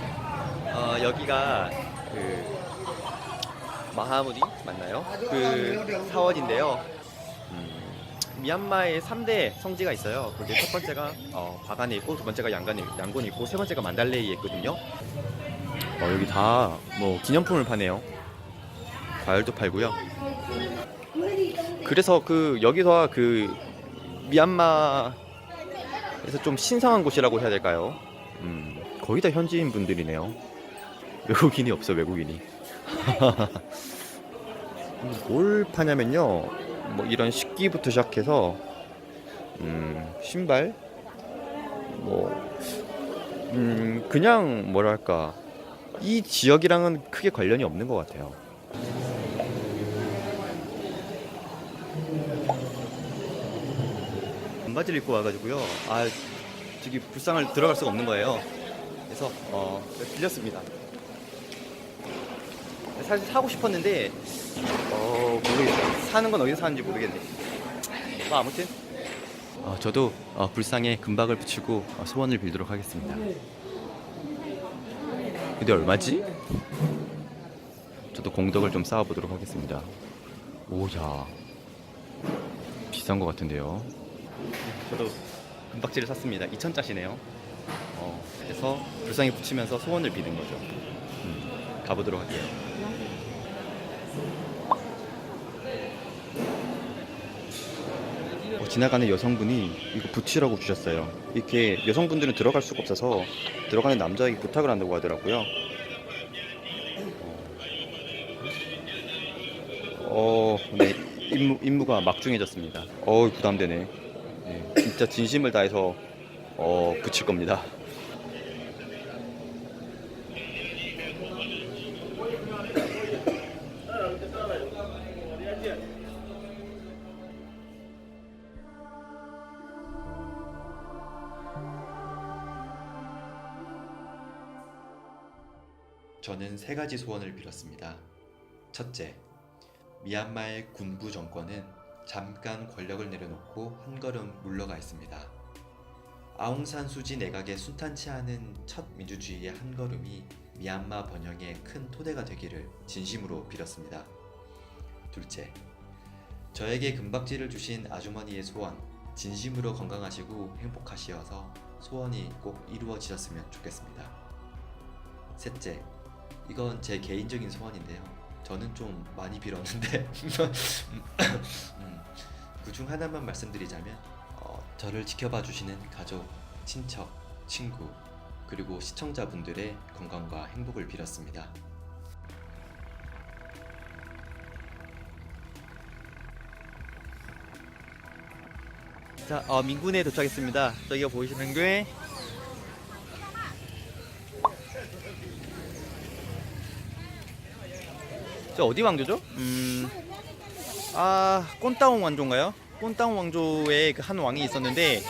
네, 어, 여기가 그 마하무디 맞나요? 그 사원인데요. 음, 미얀마에 3대 성지가 있어요. 그게 첫 번째가 어, 바간에 있고 두 번째가 양간에, 양곤에 있고 세 번째가 만달레이에 있거든요. 어, 여기 다 뭐 기념품을 파네요. 과일도 팔고요. 그래서 그 여기서 그 미얀마에서 좀 신성한 곳이라고 해야 될까요? 음, 거의 다 현지인 분들이네요. 외국인이 없어 외국인이. 뭘 파냐면요, 뭐 이런 식기부터 시작해서 음, 신발, 뭐 음, 그냥 뭐랄까 이 지역이랑은 크게 관련이 없는 것 같아요. 반바지를 입고 와가지고요. 아 저기 불상을 들어갈 수가 없는 거예요. 그래서 어 빌렸습니다. 사실 사고 싶었는데 어 모르겠어요. 사는 건 어디서 사는지 모르겠네. 뭐 아무튼 어, 저도 어, 불상에 금박을 붙이고 어, 소원을 빌도록 하겠습니다. 근데 얼마지? 저도 공덕을 좀 쌓아보도록 하겠습니다. 오야 비싼 것 같은데요. 저도 금박지를 샀습니다. 2천짜리네요. 어, 그래서 불상에 붙이면서 소원을 비는 거죠. 음, 가보도록 할게요. 어, 지나가는 여성분이 이거 붙이라고 주셨어요. 이렇게 여성분들은 들어갈 수가 없어서 들어가는 남자에게 부탁을 한다고 하더라고요. 어, 네, 임무, 임무가 막중해졌습니다. 어, 부담되네. 네, 진짜 진심을 다해서 어, 붙일 겁니다. 저는 세 가지 소원을 빌었습니다. 첫째, 미얀마의 군부 정권은 잠깐 권력을 내려놓고 한 걸음 물러가 있습니다. 아웅산 수지 내각의 순탄치 않은 첫 민주주의의 한 걸음이 미얀마 번영의 큰 토대가 되기를 진심으로 빌었습니다. 둘째, 저에게 금박지를 주신 아주머니의 소원, 진심으로 건강하시고 행복하시어서 소원이 꼭 이루어지셨으면 좋겠습니다. 셋째, 이건 제 개인적인 소원인데요. 저는 좀 많이 빌었는데 그중 하나만 말씀드리자면 어, 저를 지켜봐 주시는 가족, 친척, 친구 그리고 시청자분들의 건강과 행복을 빌었습니다. 자, 어, 민군에 도착했습니다. 저기가 보이시는 게 저 어디 왕조죠? 음, 아, 꼰따옹 왕조인가요? 꼰따옹 왕조에 그한 왕이 있었는데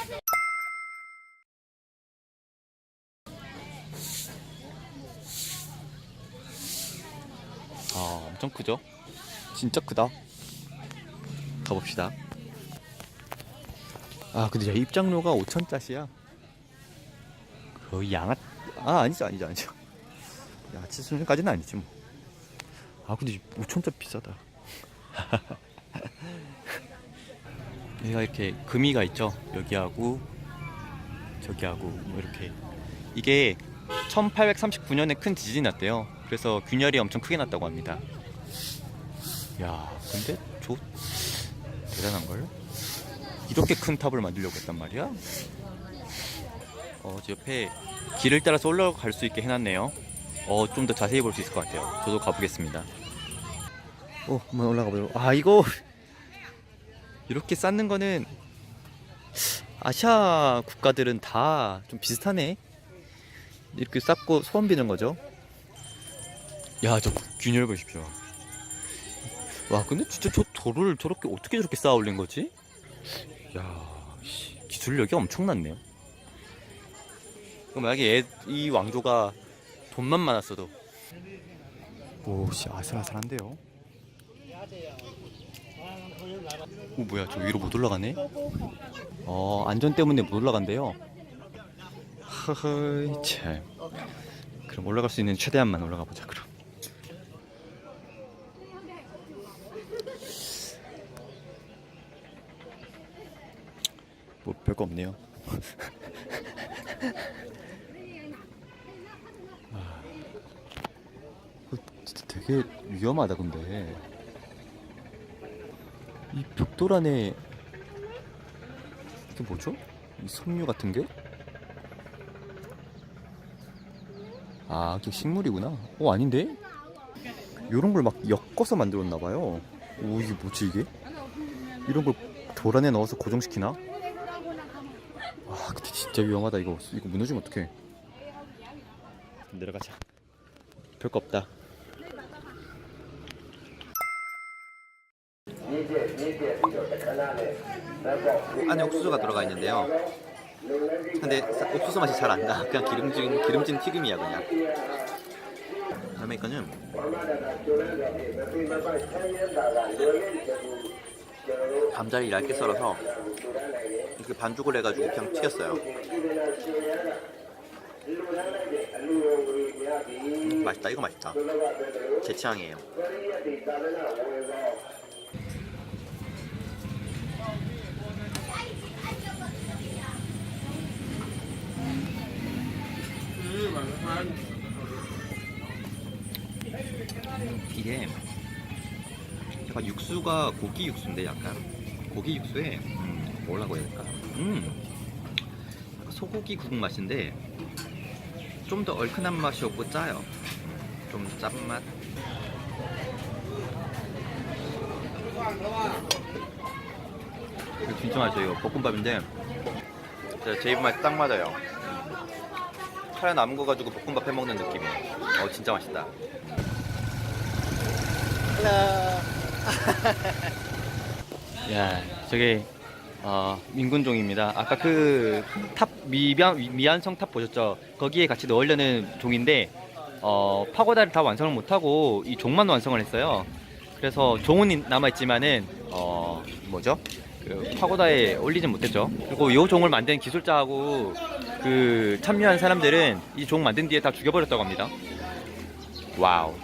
아, 엄청 크죠? 진짜 크다. 가봅시다. 아, 근데 야, 입장료가 5천짜리야. 거의 양아, 아, 아니죠, 아니죠, 아니죠. 야치 수준까지는 아니지 뭐. 아 근데 5천짜 비싸다 얘가 이렇게 금이가 있죠? 여기하고 저기하고 뭐 이렇게. 이게 1839년에 큰 지진이 났대요. 그래서 균열이 엄청 크게 났다고 합니다. 야 근데 저 대단한 걸? 이렇게 큰 탑을 만들려고 했단 말이야? 어, 저 옆에 길을 따라서 올라갈 수 있게 해놨네요. 어, 좀 더 자세히 볼 수 있을 것 같아요. 저도 가보겠습니다. 오, 한번 올라가 보요. 아, 이거 이렇게 쌓는 거는 아시아 국가들은 다 좀 비슷하네. 이렇게 쌓고 소원 비는 거죠. 야, 저 균열 보십시오. 와, 근데 진짜 저 돌을 저렇게 어떻게 저렇게 쌓아 올린 거지? 야, 씨, 기술력이 엄청났네요. 그럼 만약에 얘- 이 왕조가 돈만 많았어도 오 씨 아슬아슬한데요 오 뭐야 저 위로 못 올라가네 어 안전 때문에 못 올라간대요 허허이 참 그럼 올라갈 수 있는 최대한만 올라가 보자 그럼. 뭐 별거 없네요. 아, 되게 위험하다 근데 이 벽돌 안에 이게 뭐죠? 이 섬유 같은 게? 아, 이게 식물이구나. 어, 아닌데? 요런 걸 막 엮어서 만들었나 봐요. 오, 이게 뭐지 이게? 이런 걸 돌 안에 넣어서 고정시키나? 아, 근데 진짜 위험하다 이거. 이거 무너지면 어떡해? 내려가자. 별거 없다. 안에 옥수수가 들어가 있는데요. 근데 사- 옥수수 맛이 잘 안 나. 그냥 기름진 기름진 튀김이야 그냥. 다음에 거는 감자를 얇게 썰어서 이렇게 반죽을 해가지고 그냥 튀겼어요. 음, 맛있다. 이거 맛있다. 제 취향이에요. 이게 약간 육수가 고기 육수인데 약간 고기 육수에 음, 뭐라고 해야 될까? 음 소고기 국물 맛인데 좀 더 얼큰한 맛이 없고 짜요. 좀 짠맛. 이거 진짜 맛있어요. 이거 볶음밥인데 제 입맛에 딱 맞아요. 카레 남은 거 가지고 볶음밥 해 먹는 느낌. 어 진짜 맛있다. 야, 저게 어, 민군종입니다. 아까 그 탑 미변 미안성 탑 보셨죠? 거기에 같이 넣으려는 종인데 어, 파고다를 다 완성을 못하고 이 종만 완성을 했어요. 그래서 종은 남아 있지만은 어, 뭐죠? 그 파고다에 올리진 못했죠. 그리고 이 종을 만든 기술자하고 그 참여한 사람들은 이 종 만든 뒤에 다 죽여버렸다고 합니다. 와우.